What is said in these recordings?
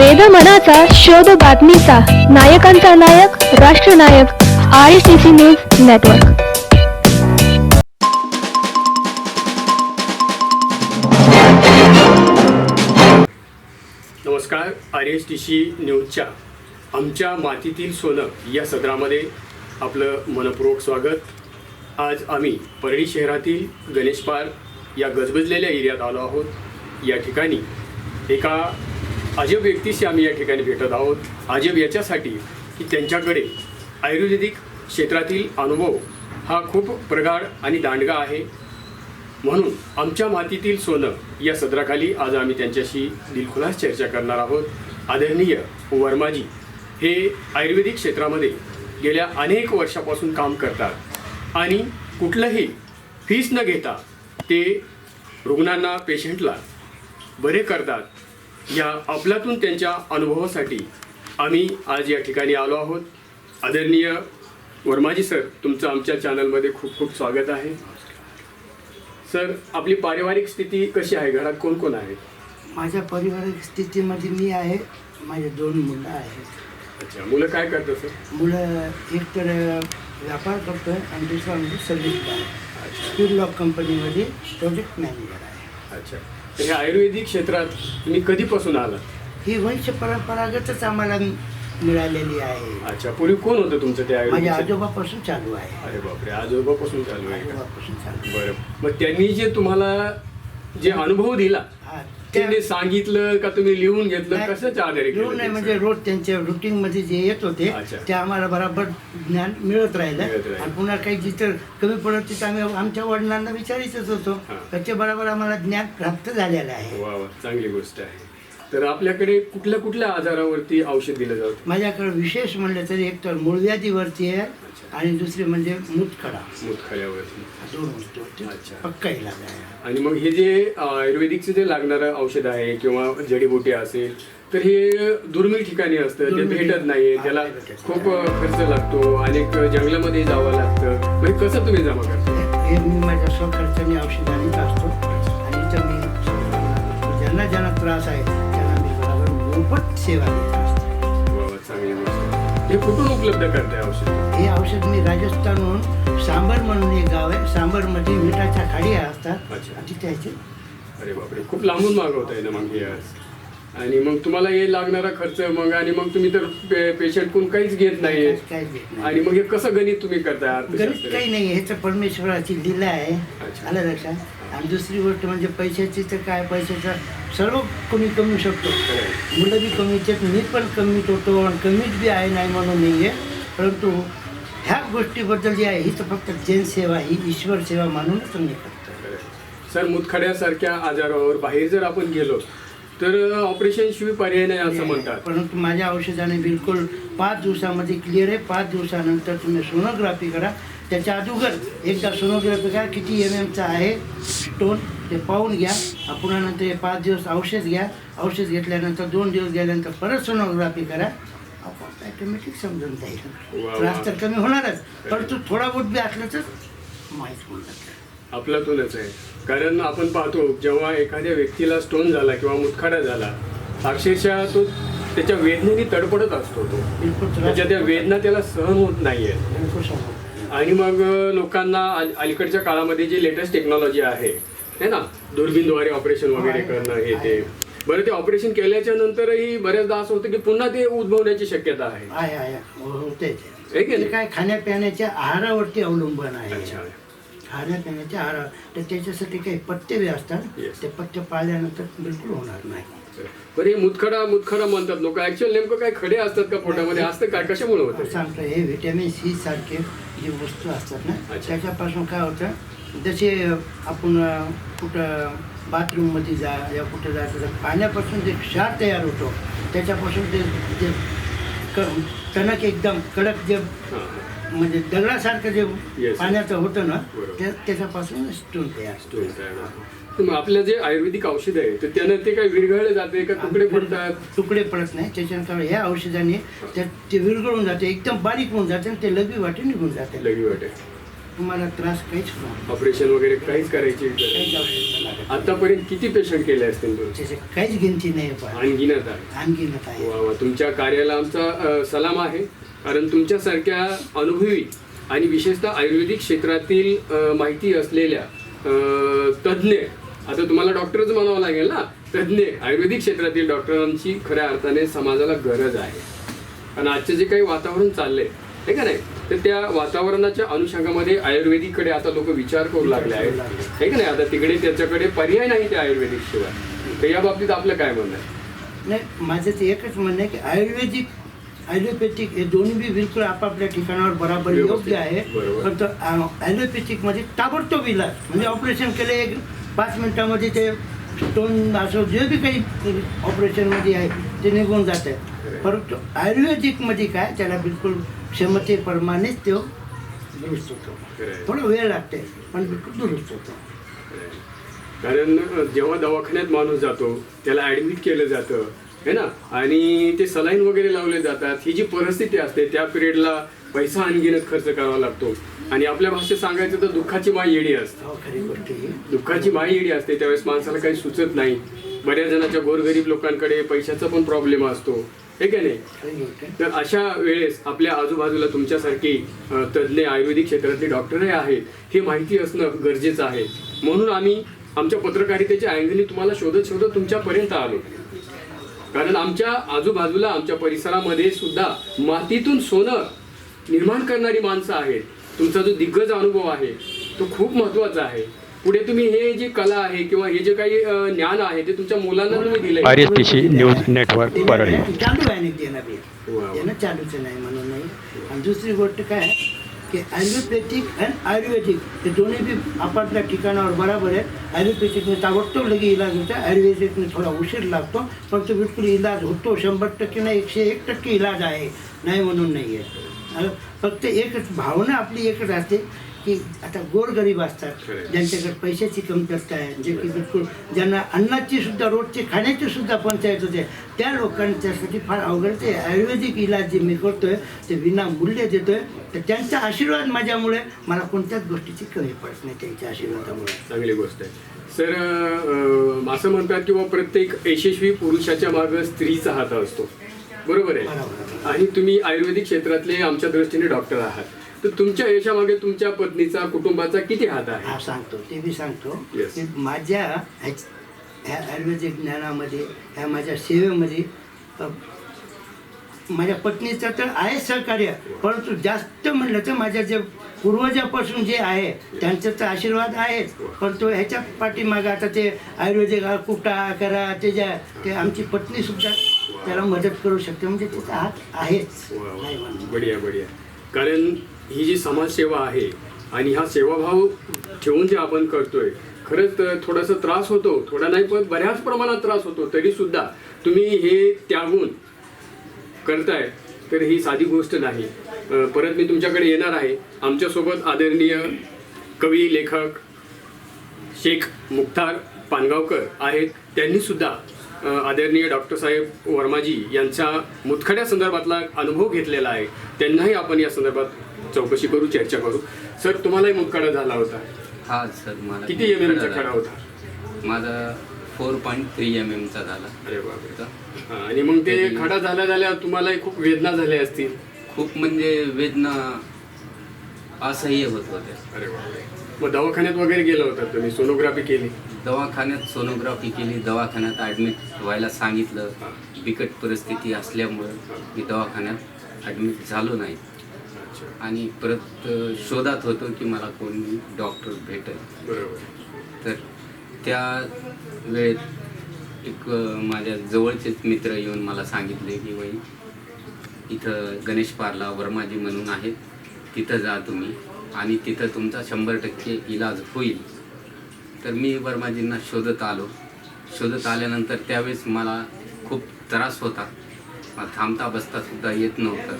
वेद मनाचा शोध बातमीचा. नायकांचा नायक राष्ट्रनायक I C C news network नमस्कार आर एस टी सी न्यूजच्या आमच्या मातीतील सोनं या सदरामध्ये आपलं मनपूर्वक स्वागत. आज आम्ही परळी शहरातील गणेश पार्क या गजबजलेल्या एरियात आलो आहोत. या ठिकाणी एका अजब व्यक्तीशी आम्ही या ठिकाणी भेटत आहोत. अजब याच्यासाठी की त्यांच्याकडे आयुर्वेदिक क्षेत्रातील अनुभव हा खूप प्रगाढ आणि दांडगा आहे. म्हणून आमच्या मातीतील सोनं या सदराखाली आज आम्ही त्यांच्याशी दिलखुलास चर्चा करणार आहोत. आदरणीय वर्माजी हे आयुर्वेदिक क्षेत्रामध्ये गेल्या अनेक वर्षापासून काम करतात आणि कुठलंही फीस न घेता ते रुग्णांना पेशंटला बरे करतात. या अफलातून त्यांच्या अनुभवासाठी आम्ही आज या ठिकाणी आलो आहोत. आदरणीय वर्माजी सर तुमचं आमच्या चॅनलमध्ये खूप खूप स्वागत आहे. सर आपली पारिवारिक स्थिती कशी आहे? घरात कोण कोण आहे? माझ्या पारिवारिक स्थितीमध्ये मी आहे माझे दोन मुलं आहेत. अच्छा मुलं काय करतात सर? मुलं एक तर व्यापार करतोय आणि दुसरा म्हणजे सर्व्हिस स्पीड लॉक कंपनीमध्ये प्रोजेक्ट मॅनेजर आहे. अच्छा. तर ह्या आयुर्वेदिक क्षेत्रात तुम्ही कधीपासून आलात? ही वंश परंपरागतच आम्हाला मिळालेली आहे. अच्छा पूर्वी कोण होतं तुमचं ते आयुर्वेदिक माझ्या क्षेत्र? आजोबापासून चालू आहे. अरे बापरे आजोबापासून चालू आहे का? आजोबापासून चालू बरं. मग त्यांनी जे तुम्हाला जे अनुभव दिला हा. त्यांनी सांगितलं का तुम्ही लिहून घेतलं कशाच्या आधारे रोज नाही म्हणजे? रोज त्यांच्या रुटीन मध्ये जे येत होते. ते आम्हाला बरोबर ज्ञान मिळत राहिलं. आणि पुन्हा काही जिथं कमी पडत तिथं आम्ही आमच्या वडिलांना विचारायचंच होतो. त्याच्या बरोबर आम्हाला ज्ञान प्राप्त झालेलं आहे चांगली गोष्ट आहे तर आपल्याकडे कुठल्या कुठल्या आजारावरती औषध दिलं जातं? माझ्याकडे विशेष म्हणलं तरी एक तर मूळव्याधीवरती आहे. आणि दुसरी म्हणजे मुतखडा. मुतखड्यावरती. दोन अच्छा. पक्का इलाज आहे आणि मग हे जे आयुर्वेदिकचं जे लागणारं औषध आहे किंवा जडीबुटी असेल तर हे दुर्मिळ ठिकाणी असतं ते दुर्मिळ भेटत नाही हा, त्याला नाही. भेटत. खूप अ, खर्च लागतो अनेक जंगलामध्ये जावं लागतं. म्हणजे कसं तुम्ही जमा करता? हे मी माझ्या स्वखर्चाने औषध आणत असतो आणि इथं मी ज्यांना ज्यांना त्रास आहे मोफत सेवा देत असतो वा वा, चांगली गोष्ट हे कुठून उपलब्ध करताय औषध? हे औषध मी राजस्थानहून सांबर म्हणून एक गाव आहे. सांबरमध्ये मिठाच्या खाडी असतात. अच्छा. आणि तिथे याचे अरे बापरे खूप लांबून मागवता मग हे आज. आणि मग तुम्हाला हे लागणारा खर्च मग आणि मग तुम्ही तर पेशंट कोण काहीच घेत नाही काहीच- काहीच घेत नाही. आणि मग हे कसं गणित तुम्ही करताय? गणित अर्थशास्त्र काही नाही हे तर परमेश्वराची लीला आहे. अच्छा. आलं लक्षात? आणि दुसरी गोष्ट म्हणजे पैशाची तर काय पैशाचा सर्व कोणी कमवू शकतो. मुलं बी कमीचे मी पण कमीत होतो आणि कमीत बी आहे नाही म्हणून नाही आहे परंतु ह्या गोष्टीबद्दल जी आहे ही तर फक्त जनसेवा ही ईश्वर सेवा मानूनच मी करतो. सर मुतखड्यासारख्या आजारावर बाहेर जर आपण गेलो तर ऑपरेशन शिवाय पर्याय नाही असं म्हणतात. परंतु माझ्या औषधाने बिलकुल पाच दिवसामध्ये क्लिअर आहे. पाच दिवसानंतर तुम्ही सोनोग्राफी करा. त्याच्या अगोदर एकदा सोनोग्राफी करा किती एम एमचा आहे स्टोन ते पाहून घ्या. पुन्हा नंतर हे पाच दिवस औषध घ्या. औषध घेतल्यानंतर दोन दिवस गेल्यानंतर परत सोनोग्राफी करा. आपोआप ॲटोमॅटिक समजून जाईल. त्रास तर कमी होणारच परंतु थोडा बहुत बी असलं तर माहीत होऊन जातं. आपल्यातूनच आहे. कारण आपण पाहतो जेव्हा एखाद्या व्यक्तीला स्टोन झाला किंवा मुतखडा झाला अक्षरशः तो त्याच्या वेदनेने तडपडत असतो तो. त्याच्या त्या वेदना त्याला सहन होत नाहीये बिलकुल समजतं. आणि मग लोकांना अल- अलीकडच्या काळामध्ये जी लेटेस्ट टेक्नॉलॉजी आहे है ना? दुर्बीनद्वारे ऑपरेशन वगैरे करणं हे ते. बरं ते ऑपरेशन केल्याच्या नंतरही बऱ्याचदा असं होतं की पुन्हा ते उद्भवण्याची शक्यता आहे. ते. नाही? काय खाण्यापिण्याच्या आहारावरती अवलंबून आहे. खाण्यापिण्याच्या आहार तर त्याच्यासाठी काही पथ्य असतात. ते पथ्य पाळल्यानंतर बिलकुल होणार नाही. बरं हे मुतखडा मुतखडा म्हणतात लोक. ऍक्च्युअल नेमकं काय खडे असतात का पोटामध्ये असतं काय कशामुळे होतं सांगतो हे व्हिटॅमिन सी सारखे जे वस्तू असतात ना. त्याच्यापासून काय होतं? जसे आपण कुठं बाथरूममध्ये जा या कुठं जा तर पाण्यापासून जे क्षार तयार होतो त्याच्यापासून ते जे क टणक एकदम कडक जे. म्हणजे दगडासारखं जे Yes. पाण्याचं होतं ना बरोबर. त्या त्याच्यापासून स्टोन तयार स्टोन तयार होतो. तर मग आपलं जे आयुर्वेदिक औषध आहे तर त्यानं ते काय विरघळले जाते का तुकडे पडतात तुकडे पडत नाही त्याच्यानंतर ह्या औषधाने त्या ते विरघळून जाते एकदम बारीक होऊन जाते आणि ते लघवी वाटे निघून जाते लगी वाटे तुम्हाला त्रास काहीच होणार नाही. ऑपरेशन वगैरे काहीच करायची गरज नाही. काहीच आवश्यकता लागत नाही. आतापर्यंत किती पेशंट केले असतील तुम्ही त्याचे काहीच गिनती नाही पण आहे वा वा तुमच्या कार्याला आमचा अ, सलाम आहे कारण तुमच्यासारख्या अनुभवी आणि विशेषतः आयुर्वेदिक क्षेत्रातील माहिती असलेल्या तज्ज्ञ आता तुम्हाला डॉक्टरच म्हणावं लागेल ना तज्ज्ञ आयुर्वेदिक क्षेत्रातील डॉक्टरांची खऱ्या अर्थाने समाजाला गरज आहे. आणि आजचे जे काही वातावरण चाललंय हे का नाही? तर त्या वातावरणाच्या अनुषंगामध्ये आयुर्वेदिककडे आता लोक विचार करू लागले आहेत. हे का नाही? आता तिकडे त्याच्याकडे पर्याय नाही त्या आयुर्वेदिक शिवाय. तर या बाबतीत आपलं काय म्हणणं आहे? नाही माझं ते एकच म्हणणं आहे की आयुर्वेदिक ॲलोपॅथिक हे दोन्ही बी बिलकुल आपापल्या ठिकाणावर बराबर. योग्य आहे. फक्त ॲलोपॅथिकमध्ये ताबडतोब इलाज म्हणजे ऑपरेशन केले एक पाच मिनिटामध्ये ते स्टोन असो जे बी काही ऑपरेशनमध्ये आहे ते निघून जात आहे परंतु आयुर्वेदिकमध्ये काय त्याला बिलकुल क्षमतेप्रमाणेच तो दुरुस्त होतो. थोडा वेळ लागते पण बिलकुल दुरुस्त होतो कारण जेव्हा दवाखान्यात माणूस जातो त्याला ऍडमिट केलं जातं है ना? आणि ते सलाईन वगैरे लावले जातात. ही जी परिस्थिती असते त्या पिरियडला पैसा आणखीनच खर्च करावा लागतो. आणि आपल्या भाषेत सांगायचं तर दुःखाची माय येडी असते. हो दुःखाची माय येडी असते. त्यावेळेस माणसाला काही सुचत नाही. बऱ्याच जणांच्या गोरगरीब लोकांकडे पैशाचा पण प्रॉब्लेम असतो. हे का नाही? तर अशा वेळेस आपल्या आजूबाजूला तुमच्यासारखी तज्ज्ञ आयुर्वेदिक क्षेत्रातले डॉक्टरही आहेत. हे माहिती असणं गरजेचं आहे. म्हणून आम्ही आमच्या पत्रकारितेच्या अँगलनी तुम्हाला शोधत शोधत तुमच्यापर्यंत आलो. कारण आमच्या आजूबाजूला आमच्या परिसरामध्ये सुद्धा मातीतून सोनं निर्माण करणारी माणसं आहेत. तुमचा जो दिग्गज अनुभव आहे तो खूप महत्त्वाचा आहे. पुढे तुम्ही हे जे कला आहे किंवा हे जे काही ज्ञान आहे ते तुमच्या मुलांना तुम्ही दिले R S T C news network Parli. चालू आहे. चालूच नाही म्हणून नाही. आणि दुसरी गोष्ट काय की ॲलोपॅथिक अँड आयुर्वेदिक. हे दोन्ही बी आपापल्या ठिकाणावर बराबर आहेत ॲलोपॅथिकने ताबडतोब लगे इलाज होतो. आयुर्वेदिकने थोडा उशीर लागतो. पण तो बिलकुल इलाज होतो. शंभर टक्के नाही एकशे एक टक्के इलाज आहे. नाही म्हणून नाही आहे फक्त एकच भावना आपली एकच असते की आता गोरगरीब असतात. ज्यांच्याकडे पैशाची कमतरता आहे जे की बिलकुल ज्यांना अन्नाची सुद्धा रोजची खाण्याची सुद्धा पंचायत होते त्या लोकांच्यासाठी फार अवघड ते आयुर्वेदिक इलाज जे मी करतोय ते विना मूल्य देतोय तर त्यांचा आशीर्वाद माझ्यामुळे मला कोणत्याच गोष्टीची कमी पडत नाही त्यांच्या आशीर्वादामुळे. चांगली गोष्ट आहे. सर असं म्हणतात की बा प्रत्येक यशस्वी पुरुषाच्या मागे स्त्रीचा हात असतो. बरोबर आहे. आणि तुम्ही आयुर्वेदिक क्षेत्रातले आमच्या दृष्टीने डॉक्टर आहात. तर तुमच्या यशामागे तुमच्या पत्नीचा कुटुंबाचा किती हात आहे? हा सांगतो. ते मी सांगतो. Yes. की माझ्या ह्या आयुर्वेदिक ज्ञानामध्ये ह्या माझ्या सेवेमध्ये अ, माझ्या पत्नीचं तर आहे सहकार्य परंतु जास्त म्हणलं तर माझ्या जे पूर्वजापासून जे आहे त्यांचं तर आशीर्वाद आहेच. पण तो ह्याच्या पाठीमागं आता ते आयुर्वेदिक हा कुटा करा त्याच्या ते आमची पत्नी सुद्धा त्याला मदत करू शकते. म्हणजे तिचा हात आहेच. वा, वा. नाही म्हणून बढिया बढिया. कारण ही जी समाजसेवा आहे आणि हा सेवाभाव ठेवून जे आपण करतोय खरंच तर थोडासा त्रास होतो थोडा नाही पण बऱ्याच प्रमाणात त्रास होतो. तरी सुद्धा तुम्ही हे त्यागून करताय तर ही साधी गोष्ट नाही. परत मी तुमच्याकडे येणार आहे. आमच्यासोबत आदरणीय कवी लेखक शेख मुख्तार पानगावकर आहेत. त्यांनी सुद्धा आदरणीय डॉक्टर साहेब वर्माजी यांचा मुतखड्या संदर्भातला अनुभव घेतलेला आहे. त्यांनाही आपण या संदर्भात चौकशी करू चर्चा करू. सर तुम्हालाही मुतखडा झाला होता. हा सर मला किती एम एमचा खडा. होता. माझा फोर पॉईंट थ्री एम एमचा झाला. अरे बापरे. हा, आणि मग ते खडा झाल्या झाल्या तुम्हालाही खूप वेदना झाल्या असतील. खूप म्हणजे वेदना असह्य होत होत्या. अरे बापरे. मग दवाखान्यात वगैरे गेला होता तुम्ही? सोनोग्राफी केली? दवाखान्यात सोनोग्राफी केली. दवाखान्यात ॲडमिट व्हायला सांगितलं. बिकट परिस्थिती असल्यामुळं मी दवाखान्यात ॲडमिट झालो नाही. आणि परत शोधात होतो की मला कोणी डॉक्टर भेटेल. बरोबर. तर त्या वेळेत एक माझ्या जवळचेच मित्र येऊन मला सांगितले की बाई इथं गणेश पारला वर्माजी म्हणून आहेत. तिथं जा तुम्ही आणि तिथं तुमचा शंभर टक्के इलाज होईल. तर मी वर्माजींना शोधत आलो. शोधत आल्यानंतर त्यावेळेस मला खूप त्रास होता. थांबता बसता सुद्धा येत नव्हतं.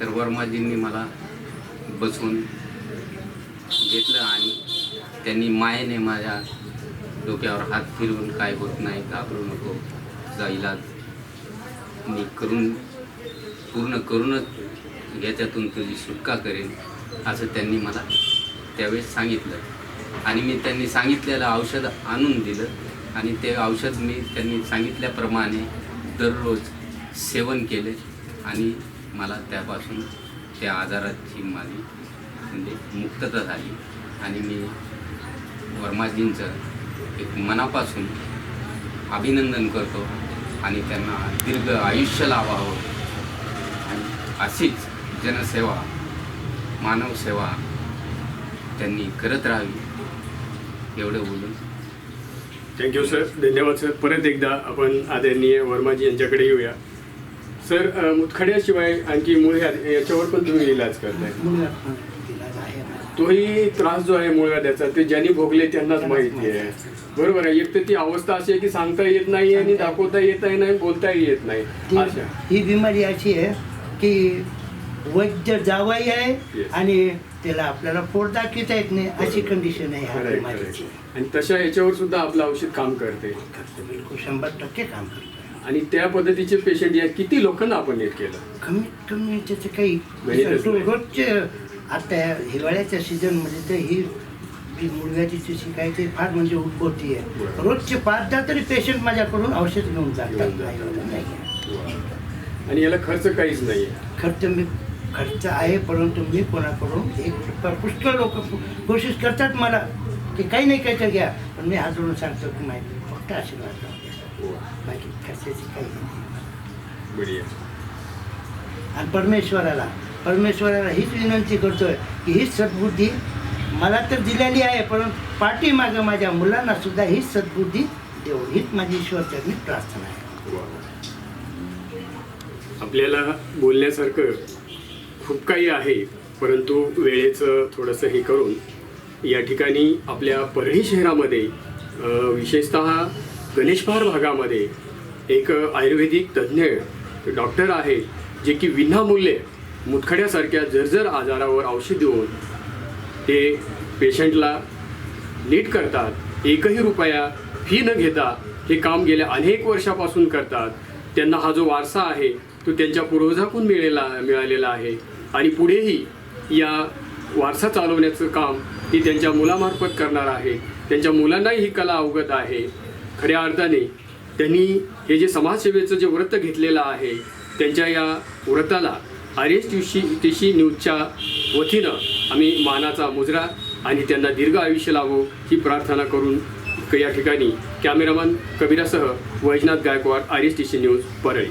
तर वर्माजींनी मला बसवून घेतलं आणि त्यांनी मायेने माझ्या डोक्यावर हात फिरवून काय होत नाही घाबरू नको तुझा इलाज. मी करून पूर्ण करूनच याच्यातून तुझी सुटका करेन असं त्यांनी मला त्यावेळेस सांगितलं. आणि मी त्यांनी सांगितलेलं औषध आणून दिलं आणि ते औषध मी त्यांनी सांगितल्याप्रमाणे दररोज सेवन केले आणि मला त्यापासून त्या आजाराची माझी म्हणजे मुक्तता झाली. आणि मी वर्माजींचं एक मनापासून अभिनंदन करतो आणि त्यांना दीर्घ आयुष्य लावावं. आणि अशीच जनसेवा मानवसेवा त्यांनी करत राहावी एवढं बोलून. थँक्यू सर धन्यवाद सर परत एकदा आपण आदरणीय वर्माजी यांच्याकडे येऊया. सर मुतखड्याशिवाय आणखी मुळव्याध याच्यावर पण तुम्ही इलाज करताय. तोही त्रास जो आहे मुळव्याध्याचा ते ज्यांनी भोगले त्यांनाच माहिती आहे. बरोबर आहे. एक तर ती अवस्था अशी आहे की सांगता येत नाही आणि दाखवता येत नाही बोलताही येत नाही. अशा. ही बिमारी अशी आहे की वैद्य जावाई आहे. आणि त्याला आपल्याला पोट दाखवता येत नाही अशी कंडिशन आहे. आणि तशा याच्यावर सुद्धा आपलं औषध काम करते. करतो बिलकुल. शंभर टक्के काम करतो. आणि त्या पद्धतीचे पेशंट या किती लोकांना आपण नीट केलं कमीत कमी त्याचं काही नाही. रोजचे आता हिवाळ्याच्या सीझनमध्ये तर ही जी मुलगाची जी शिकायची फार म्हणजे उद्भवती आहे बरं. रोजचे पाच दहा तरी पेशंट माझ्याकडून औषध घेऊन घेऊन जातात. नाही नाही. आणि याला खर्च काहीच नाहीये खर्च मी खर्च आहे परंतु मी कोणाकडून एक रुपया पुष्कळ लोक कोशिश करतात मला की काही नाही काही तर घ्या पण मी हात जोडून सांगतो की माहिती फक्त आशीर्वाद द्या. बाकी खर्चाची काही बढिया आणि परमेश्वराला परमेश्वराला हीच विनंती करतोय की हीच सद्बुद्धी मला तर दिलेली आहे परंतु पाठीमागं माझ्या मुलांना सुद्धा हीच सद्बुद्धी देऊ हीच माझी ईश्वरचरणी प्रार्थना आहे. आपल्याला बोलण्यासारखं खूप काही आहे परंतु वेळेचं थोडंसं हे करून या ठिकाणी आपल्या परळी शहरामध्ये विशेषतः गणेशपार भागामध्ये एक आयुर्वेदिक तज्ज्ञ डॉक्टर आहे जे की विनामूल्य मुतखड्यासारख्या जर्जर आजारावर औषध देऊन ते पेशंटला नीट करतात. एकही रुपया फी न घेता हे काम गेल्या अनेक वर्षापासून करतात. त्यांना हा जो वारसा आहे तो त्यांच्या पूर्वजाकून मिळेला मिळालेला आहे. आणि पुढेही या वारसा चालवण्याचं काम ती त्यांच्या मुलामार्फत करणार आहे. त्यांच्या मुलांनाही ही कला अवगत आहे. खऱ्या अर्थाने त्यांनी हे जे समाजसेवेचं जे व्रत घेतलेलं आहे त्यांच्या या व्रताला आर एस टी टीशी न्यूजच्या वतीनं आम्ही मानाचा मुजरा आणि त्यांना दीर्घ आयुष्य लावो ही प्रार्थना करून या ठिकाणी cameraman कबीरासह Vaijnath Gaikwad R S T C news Parli.